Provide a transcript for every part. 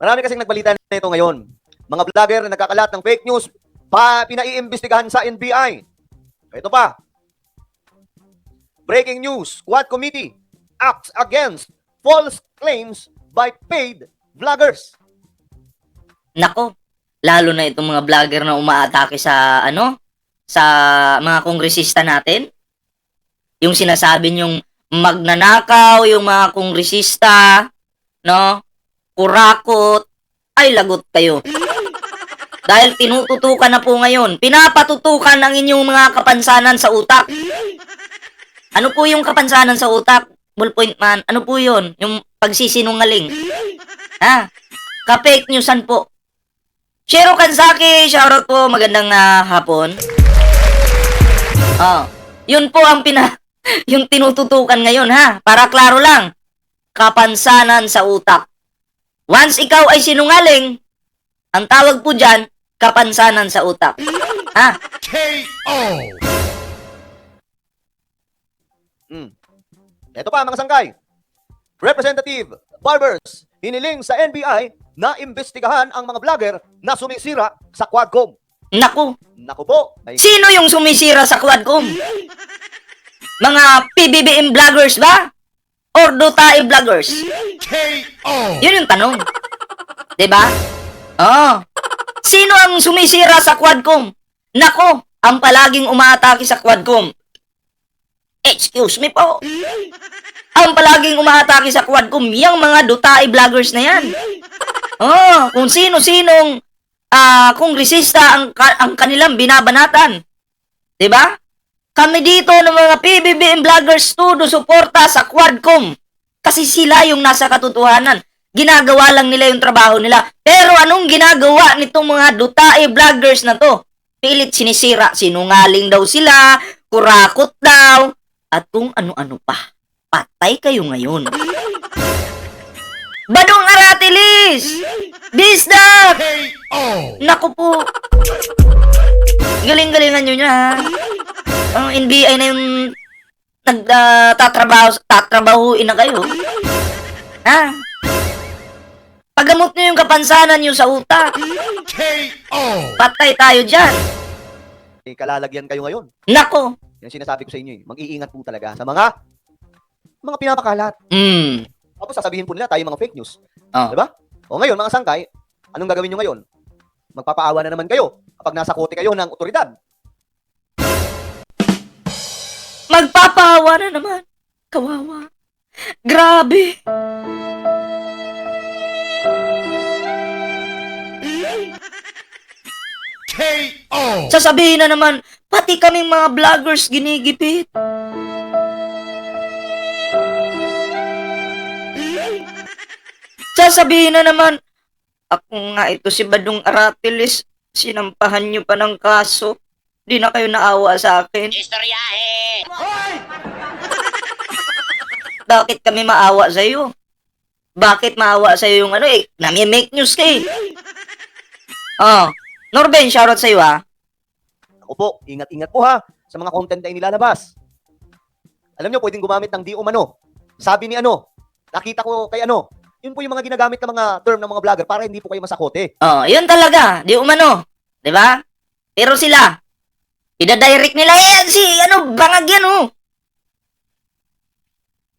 Marami kasing nagbalita nito ngayon. Mga vlogger na nagkakalat ng fake news, pa pinaiimbestigahan sa NBI. Ito pa. Breaking news, Quad Committee acts against false claims by paid vloggers. Nako, lalo na itong mga vlogger na umaatake sa ano, sa mga kongresista natin. Yung sinasabi yung magnanakaw, yung mga kongresista, no? Kurakot, ay lagot kayo. Dahil tinututukan na po ngayon, pinapatutukan ang inyong mga kapansanan sa utak. Ano po yung kapansanan sa utak? Ballpoint man, ano po yun? Yung pagsisinungaling. Ha? Ka-fake newsan po. Shero Kansaki, shoutout po, magandang ah, hapon. Oh, yun po ang pina yung tinututukan ngayon ha, para klaro lang. Kapansanan sa utak. Once ikaw ay sinungaling, ang tawag po diyan, kapansanan sa utak. Ha? Mm. Ito pa mga sangkay. Representative Barbers hiniling sa NBI na imbestigahan ang mga vlogger na sumisira sa Quadcom. Naku, Naku po, ay sino yung sumisira sa Quadcom? Mga PBBM vloggers ba? Or Dutae vloggers? Yun yung tanong. 'Di ba? Oh. Sino ang sumisira sa Quadcom? Nako, ang palaging umaatake sa Quadcom. Excuse me po. Ang palaging umaatake sa Quadcom, yung mga Dutae vloggers na yan. Oh, kung sino-sinong ah kongresista ang, ka- ang kanilang binabanatan. 'Di ba? Kami dito ng mga PBBM vloggers todo suporta sa Quadcom. Kasi sila yung nasa katotohanan. Ginagawa lang nila yung trabaho nila. Pero anong ginagawa nitong mga dutae vloggers na to? Pilit sinisira, sinungaling daw sila, kurakot daw, at kung ano-ano pa. Patay kayo ngayon. Badong Aratilis! Bisdak! Naku po. Galing-galingan nyo niya, ha? Ang NBI na yung nagtatrabaho, tatrabahuin na kayo. Ha? Pagamot nyo yung kapansanan nyo sa utak. Patay tayo dyan. may kalalagyan kayo ngayon. Nako. Yan sinasabi ko sa inyo eh. Mag-iingat po talaga sa mga mga pinapakalat. Hmm. Tapos sasabihin po nila tayo mga fake news. Oh. Di ba? O ngayon, mga sangkay, anong gagawin nyo ngayon? Magpapaawa na naman kayo kapag nasa kote kayo ng otoridad. Magpapahawa na naman. Kawawa. Grabe. Sasabihin na naman, pati kaming mga vloggers ginigipit. Sasabihin na naman, ako nga ito si Badong Aratilis, sinampahan niyo pa ng kaso. Di na kayo naawa sa akin. Istoryahe! Bakit kami maawa sa iyo? Bakit maawa sa iyo yung ano eh? Nami-make news ka eh. Oh, Norben, shoutout sa iyo ah. Ako po, ingat-ingat po ha sa mga content na inilalabas. Alam nyo, pwedeng gumamit ng di umano. Sabi ni ano, nakita ko kay ano, yun po yung mga ginagamit ng mga term ng mga vlogger para hindi po kayo masakote. Oh, yun talaga. Di umano. Di ba? Pero sila, ida-direct nila yan si, ano, bangag yan oh.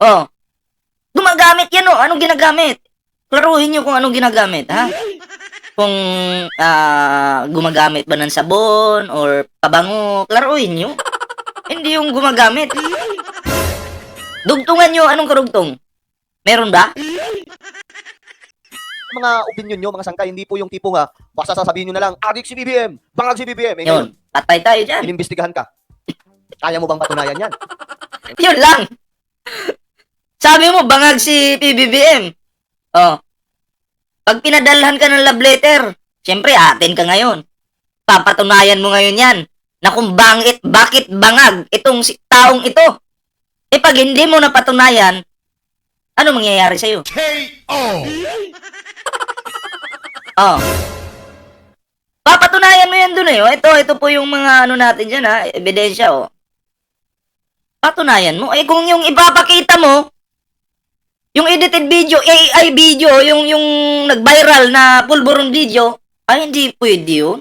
Oh. Gumagamit yan oh. Anong ginagamit? Klaruhin nyo kung anong ginagamit, ha? Kung ah, gumagamit ba ng sabon or pabango, klaruhin nyo. Hindi yung gumagamit. Dugtungan nyo, anong karugtong? Meron ba? Mga opinion nyo, mga sangkay, hindi po yung tipong ha, basta sasabihin nyo na lang, adik si BBM, bangag si BBM. Eh, Yun. Patay tayo dyan. inimbestigahan ka. Kaya mo bang patunayan yan? Yun lang. Sabi mo, bangag si PBBM. Oh. Pag pinadalhan ka ng love letter, syempre atin ka ngayon. Papatunayan mo ngayon yan na kung bangit, bakit bangag itong si, taong ito. Eh pag hindi mo napatunayan, ano mangyayari sa'yo? Oh. Papatunayan mo yan dun eh. Oh. Ito, ito po yung mga ano natin dyan ha, ebidensya oh. Patunayan mo. Eh kung yung ipapakita mo, Yung edited video, AI video, yung yung nag-viral na pulburon video, ay hindi pwede yun.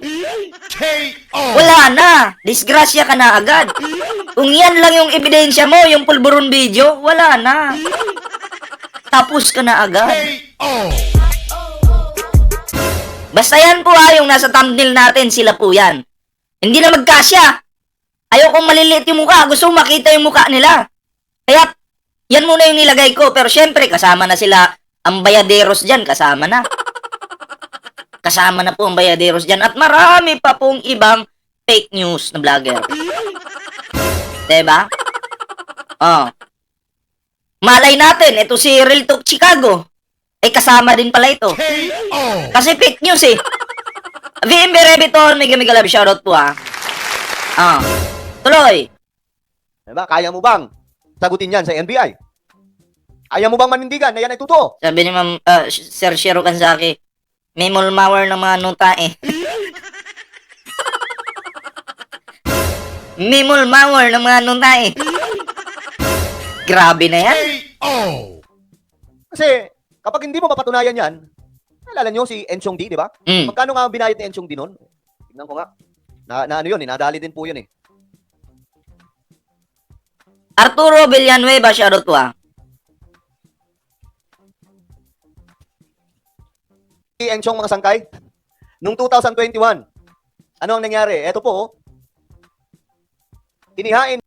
Wala na. Disgrasya ka na agad. Kung yan lang yung ebidensya mo, yung pulburon video, wala na. Tapos ka na agad. Basta yan po ha, yung nasa thumbnail natin, sila po yan. Hindi na magkasya. Ayaw kong maliliit yung mukha. Gusto makita yung mukha nila. Kaya, yan muna yung nilagay ko. Pero syempre, kasama na sila. Ang bayaderos dyan, kasama na. Kasama na po ang bayaderos dyan. At marami pa pong ibang fake news na vlogger. Diba? Oh. Malay natin, ito si Real Talk Chicago. Eh, kasama din pala ito. Kasi fake news eh. VMB Rebiton, mega mega love shoutout po ah. Ah. Tuloy. Diba? Kaya mo bang sagutin yan sa NBI? Kaya mo bang manindigan na yan ay totoo? Sabi ni Ma'am ah, Sir Shiro Kansaki, may mulmawar ng mga nuta eh. may mulmawar ng mga nuta eh. Grabe na yan. Kasi kapag hindi mo mapatunayan yan, alala nyo si Enchong D, di ba? Mm. Magkano nga ang binayad ni Enchong D nun? Tignan ko nga. Na, na ano yun, eh, nadali din po yun eh. Arturo Villanueva, shoutout po ah. Si Enchong mga sangkay, nung 2021, ano ang nangyari? Eto po, oh. Inihain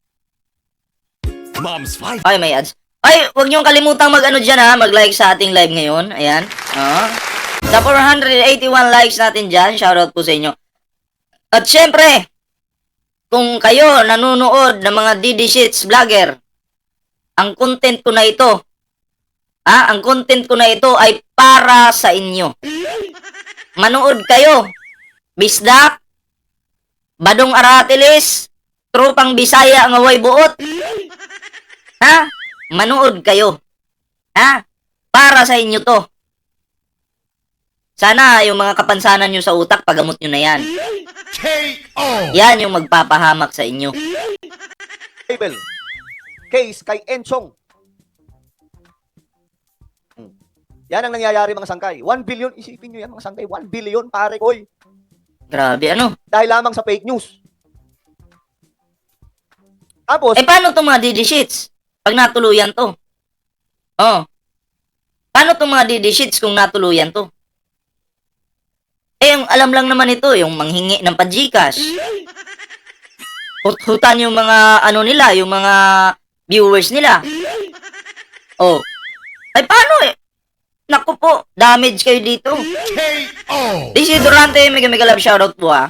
Mom's fight. Ay, may ads. Ay, huwag niyong kalimutang mag-ano dyan ha, mag-like sa ating live ngayon. Ayan. Oh. Sa 481 likes natin dyan, shoutout po sa inyo. At syempre, kung kayo nanonood ng mga DD Shits vlogger, ang content ko na ito, ha, ang content ko na ito ay para sa inyo. Manood kayo. Bisdak, Badong Aratilis, Tropang Bisaya ang away buot. Ha? Manood kayo. Ha? Para sa inyo to. Sana yung mga kapansanan nyo sa utak, pagamot nyo na yan. Yan yung magpapahamak sa inyo. table case kay Enchong. Hmm. Yan ang nangyayari mga sangkay. 1 billion, isipin nyo yan mga sangkay. 1 billion pare koy. Grabe, ano? Dahil lamang sa fake news. Tapos, Eh, paano itong mga DD sheets? Pag natuluyan to. Oh. Paano itong mga DD sheets kung natuluyan to? Eh, yung alam lang naman ito, yung manghingi ng pa-Gcash. Hut-hutan yung mga, ano nila, yung mga viewers nila. Oh. Ay, paano eh? Naku po, damage kayo dito. This is Durante, mega mega love shoutout po ha.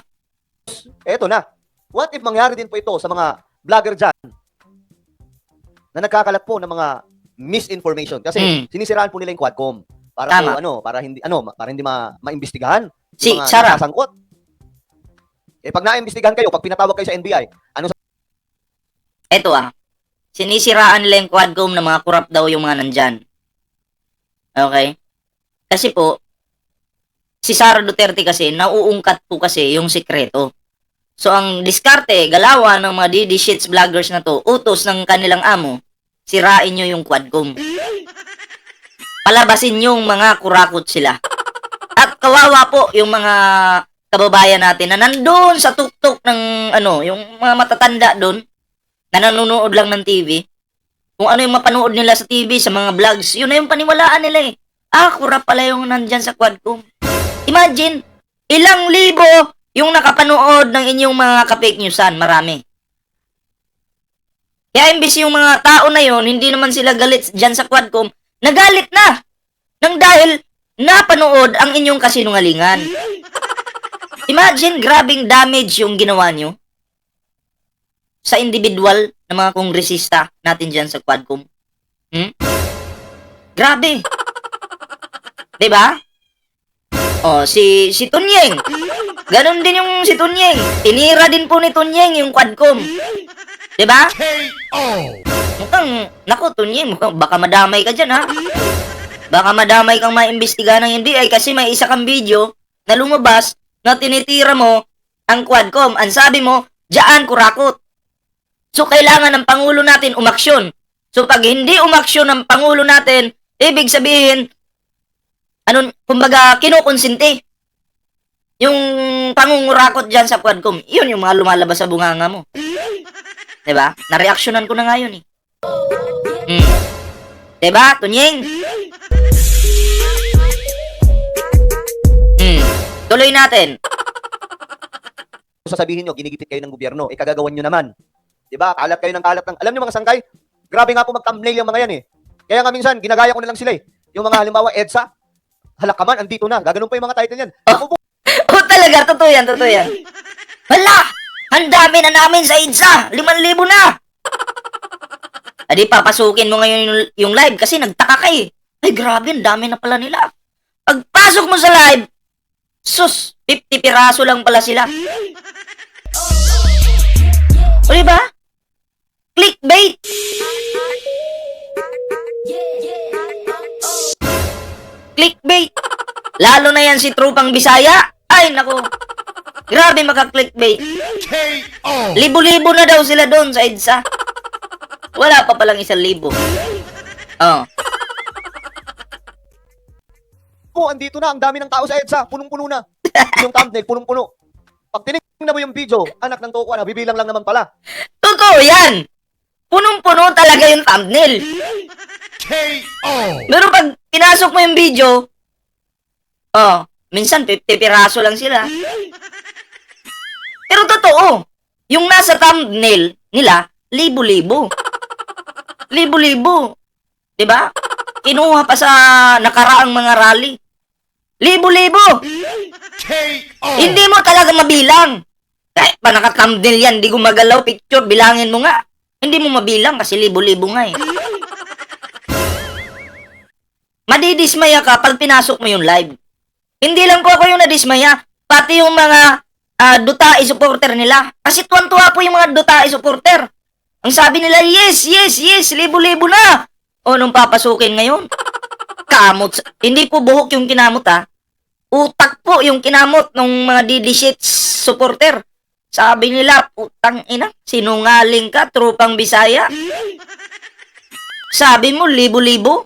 eto na. What if mangyari din po ito sa mga vlogger dyan na nagkakalat po ng mga misinformation kasi Mm. sinisiraan po nila yung Quadcom para Tama. po ano para hindi ano para hindi ma maimbestigahan Si mga Sarah. nakasangkot. Eh pag naimbestigahan kayo, pag pinatawag kayo sa NBI, ano sa Eto ah. Sinisiraan nila yung quadcom na mga kurap daw yung mga nandyan. Okay? Kasi po, si Sara Duterte kasi, nauungkat po kasi yung sikreto. So, ang diskarte, galawan ng mga DD Shits vloggers na to, utos ng kanilang amo, sirain nyo yung quadcom. Palabasin yung mga kurakot sila. At kawawa po yung mga kababayan natin na nandun sa tuktok ng ano, yung mga matatanda doon na nanonood lang ng TV, kung ano yung mapanood nila sa TV, sa mga vlogs, yun na yung paniwalaan nila eh. Ah, kurap pala yung nandyan sa Quadcom. Imagine, ilang libo yung nakapanood ng inyong mga ka-fake newsan, marami. Kaya imbis yung mga tao na yon hindi naman sila galit dyan sa Quadcom, nagalit na! Nang dahil napanood ang inyong kasinungalingan. Imagine, grabing damage yung ginawa nyo sa individual na mga kongresista natin dyan sa Quadcom. Hmm? Grabe. ba? Oh, si si Tunyeng. Ganon din yung si Tunyeng. Tinira din po ni Tunyeng yung Quadcom. 'Di ba? Mukhang, naku Tunyeng, mukhang baka madamay ka diyan ha. Baka madamay kang maimbestiga ng NBI kasi may isa kang video na lumabas na tinitira mo ang Quadcom. Ang sabi mo, diyan kurakot. So, kailangan ng Pangulo natin umaksyon. So, pag hindi umaksyon ng Pangulo natin, Ibig sabihin, ano, kumbaga, kinukonsinti. Yung pangungurakot dyan sa Quadcom, yun yung mga lumalabas sa bunganga mo. 'Di ba? Nareaksyonan ko na nga yun eh. Hmm. 'Di ba, Tunying? Hmm. Tuloy natin. sasabihin nyo, ginigipit kayo ng gobyerno, eh kagagawan nyo naman. Di ba? Kalat kayo ng kalat ng... Alam nyo mga sangkay, grabe nga po mag-thumbnail yung mga yan eh. Kaya nga minsan, ginagaya ko na lang sila eh. Yung mga halimbawa, EDSA, halakaman, andito na. Gaganon pa yung mga title yan. Ako po, Oh, talaga, totoo yan, totoo yan. Hala! Ang dami na namin sa IDSA! Liman libo na! Adi, papasukin mo ngayon yung, yung live kasi nagtaka ka eh. Ay, grabe, ang dami na pala nila. Pagpasok mo sa live, sus, 50 piraso lang pala sila. O, diba? Clickbait! Clickbait! Lalo na yan si Trupang Bisaya. Ay, nako. Grabe maka-clickbait. K.O. Libo-libo na daw sila doon sa EDSA. Wala pa palang isang libo. Oh. po, andito na. Ang dami ng tao sa EDSA. Punong-puno na. yung thumbnail, punong-puno. Pag tinignan mo yung video, anak ng toko na, bibilang lang naman pala. Totoo yan! Punong-puno talaga yung thumbnail. K.O. Pero pag pinasok mo yung video, oh, minsan 50 piraso lang sila. Pero totoo, yung nasa thumbnail nila, libo-libo. Libo-libo. ba? Kinuha pa sa nakaraang mga rally. Libo-libo. Hindi mo talaga mabilang. Kahit pa naka-thumbnail yan, di gumagalaw picture, bilangin mo nga. Hindi mo mabilang kasi libo-libo nga eh. Madidismaya ka pag pinasok mo yung live. Hindi lang po ako yung nadismaya, pati yung mga ah, Dutai supporter nila. Kasi tuwan-tuwa po yung mga Dutai supporter. Ang sabi nila, yes, yes, yes, libo-libo na. O nung papasukin ngayon, kamot. Hindi po buhok yung kinamot ha. Utak po yung kinamot ng mga DD supporter. Sabi nila, putang ina, sinungaling ka, trupang Bisaya. Sabi mo, libo-libo.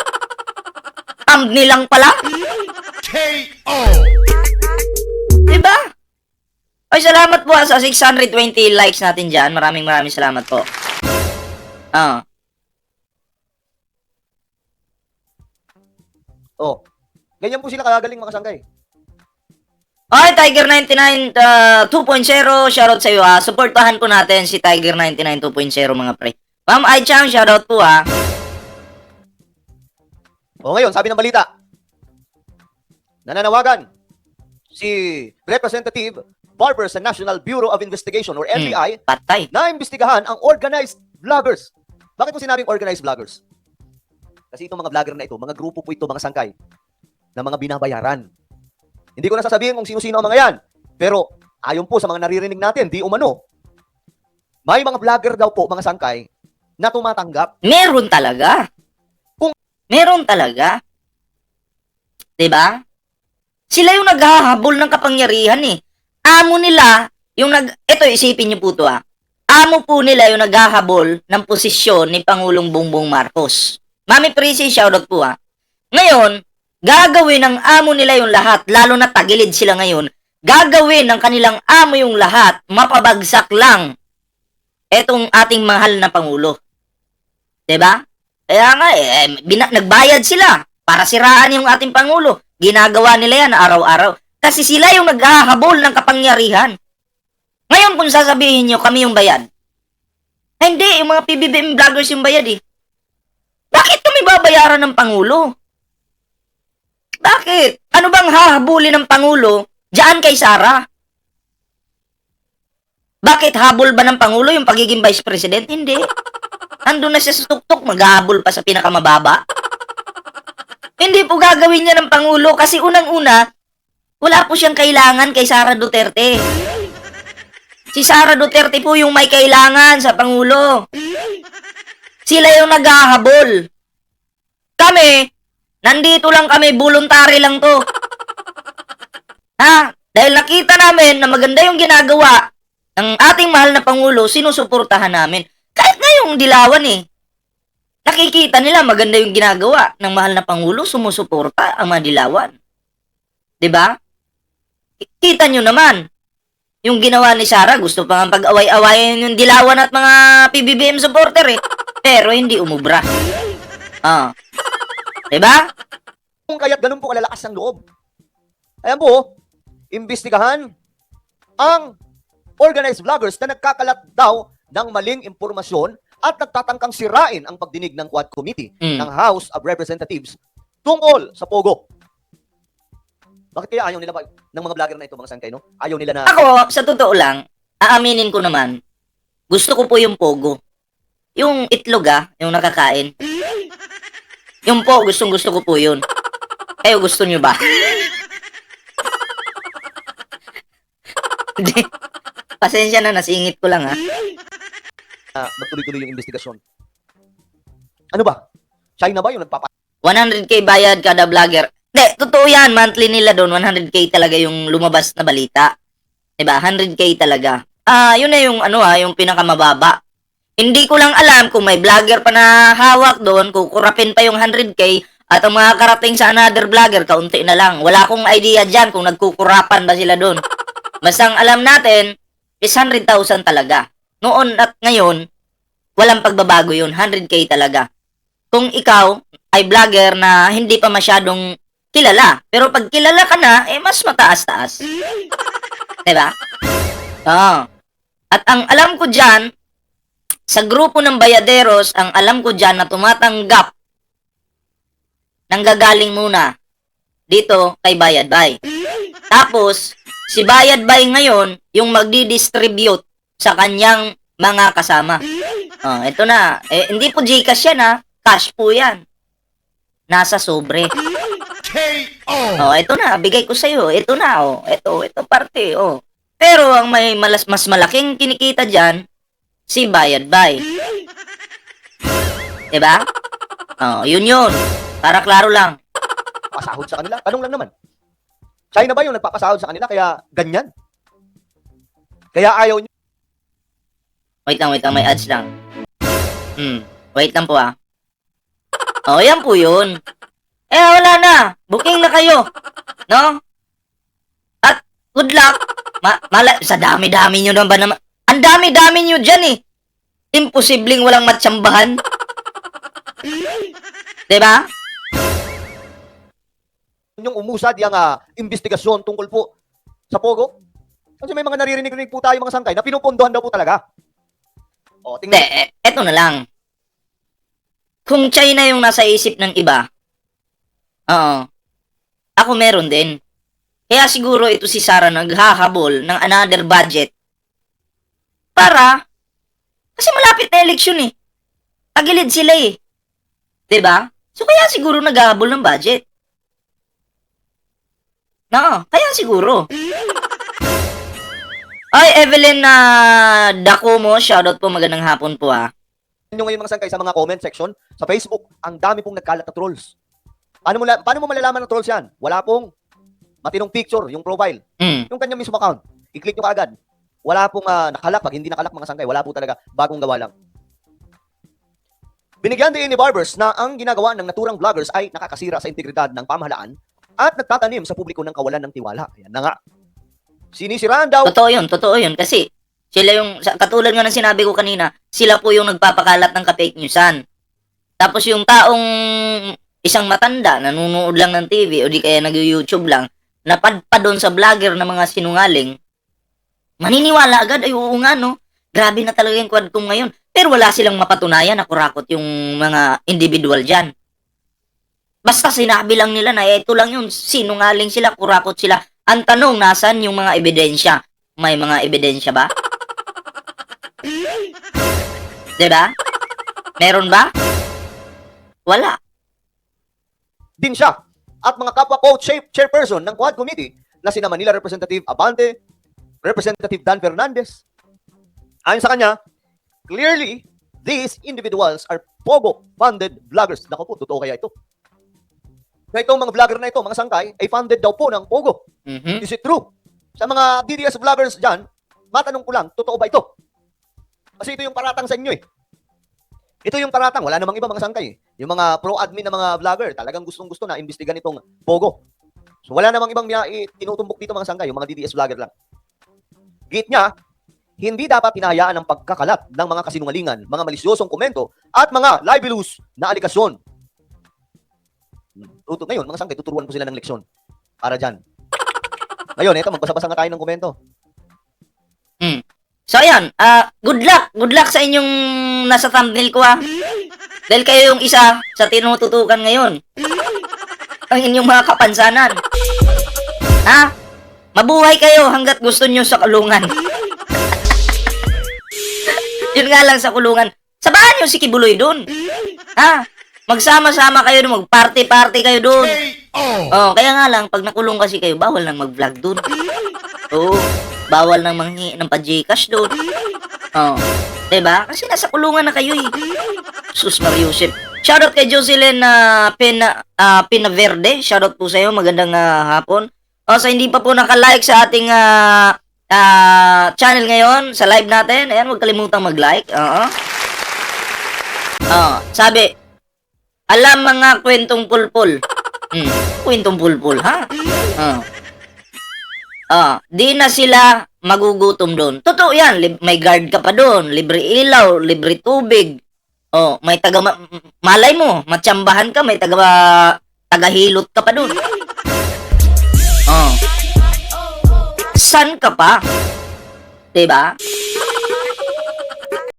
Thumbnail lang pala. K.O. Diba? Ay, salamat po ah, sa 620 likes natin dyan. Maraming maraming salamat po. Ah. Oh. Ganyan po sila kagagaling mga sangkay. Okay, Tiger99 uh, 2.0, shoutout sa iyo ah. Suportahan po natin si Tiger99 2.0 mga pre. Ma'am Ai Chang, shoutout po ah. O ngayon, sabi ng balita, nananawagan si Representative Barber sa National Bureau of Investigation or Hmm. NBI Patay. na imbestigahan ang organized vloggers. Bakit po sinabing organized vloggers? Kasi itong mga vlogger na ito, mga grupo po ito, mga sangkay, na mga binabayaran. Hindi ko na sasabihin kung sino-sino ang mga yan. Pero ayon po sa mga naririnig natin, di umano, may mga vlogger daw po, mga sangkay, na tumatanggap. Meron talaga. Meron talaga. 'Di ba? Sila yung naghahabol ng kapangyarihan eh. Amo nila yung nag Ito isipin niyo po 'to ah. Amo po nila yung naghahabol ng posisyon ni Pangulong Bongbong Marcos. Mami Prissy, shoutout po ah. Ngayon, gagawin ng amo nila yung lahat, lalo na tagilid sila ngayon, gagawin ng kanilang amo yung lahat, mapabagsak lang etong ating mahal na Pangulo. ba? Kaya nga eh, bina- nagbayad sila para siraan yung ating pangulo. Ginagawa nila yan araw-araw. Kasi sila yung naghahabol ng kapangyarihan. Ngayon kung sasabihin nyo kami yung bayad. Eh, hindi, yung mga PBBM vloggers yung bayad eh. Bakit kami babayaran ng pangulo? Bakit? Ano bang hahabulin ng pangulo diyan kay Sara? Bakit habol ba ng pangulo yung pagiging vice president? Hindi. Andun na siya sa tuktok, maghahabol pa sa pinakamababa. Hindi po gagawin niya ng Pangulo kasi unang-una, wala po siyang kailangan kay Sara Duterte. Si Sara Duterte po yung may kailangan sa Pangulo. Sila yung naghahabol. Kami, nandito lang kami, voluntary lang to. Ha? Dahil nakita namin na maganda yung ginagawa ng ating mahal na Pangulo, sinusuportahan namin. Ngayong dilawan eh. nakikita nila maganda yung ginagawa ng mahal na Pangulo, sumusuporta ang mga dilawan. 'Di ba? Kita nyo naman, yung ginawa ni Sara, gusto pa nga pag-away-awayan yung dilawan at mga PBBM supporter eh. Pero hindi umubra. Ah. 'Di ba? Kung kaya't ganun po kalalakas ng loob. Ayan po, imbestigahan ang organized vloggers na nagkakalat daw ng maling impormasyon at nagtatangkang sirain ang pagdinig ng Quad Committee Mm. ng House of Representatives tungkol sa Pogo. Bakit kaya ayaw nila ba, ng mga vlogger na ito, mga sangkay, no? Ayaw nila na, Ako, sa totoo lang, aaminin ko naman, gusto ko po yung pogo. Yung itlog ah, yung nakakain. Yung po, gustong gusto ko po yun. Kayo gusto nyo ba? Pasensya na, nasingit ko lang ha. Na magtuloy-tuloy yung investigasyon. Ano ba? China ba yung nagpapa... 100k bayad kada vlogger. Hindi, totoo yan. Monthly nila doon, 100k talaga yung lumabas na balita. 'Di ba 100k talaga. Ah, yun na yung ano ah, yung pinakamababa. Hindi ko lang alam kung may vlogger pa na hawak doon, kukurapin pa yung 100k at ang mga karating sa another vlogger, kaunti na lang. Wala akong idea dyan kung nagkukurapan ba sila doon. Basta ang alam natin is 100,000 talaga. Noon at ngayon, walang pagbabago yun. 100k talaga. Kung ikaw ay vlogger na hindi pa masyadong kilala, pero pag kilala ka na, eh mas mataas-taas. Diba? Oo. At ang alam ko dyan, sa grupo ng bayaderos, ang alam ko dyan na tumatanggap nanggagaling muna dito kay Bayad Bay. Tapos, si Bayad Bay ngayon, yung magdi-distribute sa kanyang mga kasama. Oh, ito na. Eh, hindi po Gcash yan ha. Cash po yan. Nasa sobre. Oh, ito na, bigay ko sa iyo. Ito na oh. Ito, ito parte oh. Pero ang may malas mas malaking kinikita diyan si Bayad Bay. 'Di ba? Oh, yun yun. Para klaro lang. pasahod sa kanila. Tanong lang naman. China ba yung nagpapasahod sa kanila kaya ganyan? Kaya ayaw nyo. Wait lang, wait lang, may ads lang. Hmm, wait lang po ah. Oh, yan po yun. Eh, wala na. Booking na kayo. No? At, good luck. Ma mala sa dami-dami nyo naman ba naman? Ang dami-dami nyo dyan eh. Imposibleng walang matsambahan. diba? yung umusad yung ah, investigasyon tungkol po sa Pogo. Kasi may mga naririnig-rinig po tayo mga sangkay na pinupundohan daw po talaga. O, Hindi, tingnan. eh, eto na lang. Kung China yung nasa isip ng iba, oo, ako meron din. Kaya siguro ito si Sarah naghahabol ng another budget para, kasi malapit na eleksyon eh. Tagilid sila eh. ba? So kaya siguro naghahabol ng budget. No, kaya siguro. Ay, Evelyn na dako mo, shoutout po, magandang hapon po ah. nyo ngayon mga sangkay sa mga comment section sa Facebook, ang dami pong nagkalat na trolls. Paano mo, paano mo malalaman ng trolls yan? Wala pong matinong picture, yung profile, Mm. yung kanyang mismo account. I-click nyo kaagad. Wala pong ah, nakalak. Pag hindi nakalak mga sangkay, wala po talaga. Bagong gawa lang. Binigyan din ni Barbers na ang ginagawa ng naturang vloggers ay nakakasira sa integridad ng pamahalaan at nagtatanim sa publiko ng kawalan ng tiwala. Ayan na nga. Sinisiraan daw Totoo yun, totoo yun. Kasi, sila yung, katulad nga ng sinabi ko kanina, sila po yung nagpapakalat ng ka-fake newsan. Tapos yung taong isang matanda, nanonood lang ng TV o di kaya nag-YouTube lang, napadpa doon sa vlogger na mga sinungaling, maniniwala agad, ay oo nga no, grabe na talaga yung quadcom ngayon. Pero wala silang mapatunayan na kurakot yung mga individual dyan. Basta sinabi lang nila na "Eh, ito lang yun, sinungaling sila, kurakot sila. Ang tanong, nasan yung mga ebidensya? May mga ebidensya ba? 'Di ba? Meron ba? Wala. din siya at mga kapwa chair- chairperson ng Quad Committee na sina Manila Representative Abante, Representative Dan Fernandez. Ayon sa kanya, clearly, these individuals are Pogo-funded vloggers. Naku po, totoo kaya ito? Na itong mga vlogger na ito, mga sangkay, ay funded daw po ng Pogo. Mhm. Is it true? Sa mga DDS vloggers dyan, matanong ko lang, totoo ba ito? Kasi ito yung paratang sa inyo eh. Ito yung taratang, wala namang iba mga sangkay. Yung mga pro-admin na mga vlogger, talagang gustong-gusto na imbestigan itong Pogo. So wala namang ibang tinutumbok dito mga sangkay, yung mga DDS vlogger lang. Git niya, hindi dapat hinahayaan ang pagkakalat ng mga kasinungalingan, mga malisyosong komento, at mga libelous na alikasyon. Tuto, ngayon, mga sangkay, tuturuan ko sila ng leksyon. Para dyan. Ngayon, ito, magbasa-basa nga tayo ng komento. So ayan, ah good luck. Good luck sa inyong nasa thumbnail ko ah. Dahil kayo yung isa sa tinututukan ngayon. Ang inyong mga kapansanan. Ha? Mabuhay kayo hanggat gusto nyo sa kulungan. Yun nga lang sa kulungan. Sabahan nyo si Kibuloy doon. Ha? Magsama-sama kayo doon, mag-party-party kayo doon. Oh, kaya nga lang, pag nakulong kasi kayo, bawal nang mag-vlog doon. Oo, bawal nang manghi ng pa-Gcash doon. Oh, 'di ba? Kasi nasa kulungan na kayo eh. Sus Mariusip. Shoutout kay Jocelyn na Pina ah, Pinaverde. Shoutout po sa iyo. Magandang ah, hapon. O sa hindi pa po naka-like sa ating ah, ah, channel ngayon, sa live natin, ayan, huwag kalimutang mag-like. Oo. Oh, sabi, alam mga kwentong pulpul. Hmm, kwentong pulpul, ha? Oh. Ah, di na sila magugutom doon. Totoo yan, lib- may guard ka pa doon, libre ilaw, libre tubig. Oh, may taga ma- malay mo, matsambahan ka, may taga tagahilot ka pa doon. Oh. San ka pa? 'Di ba?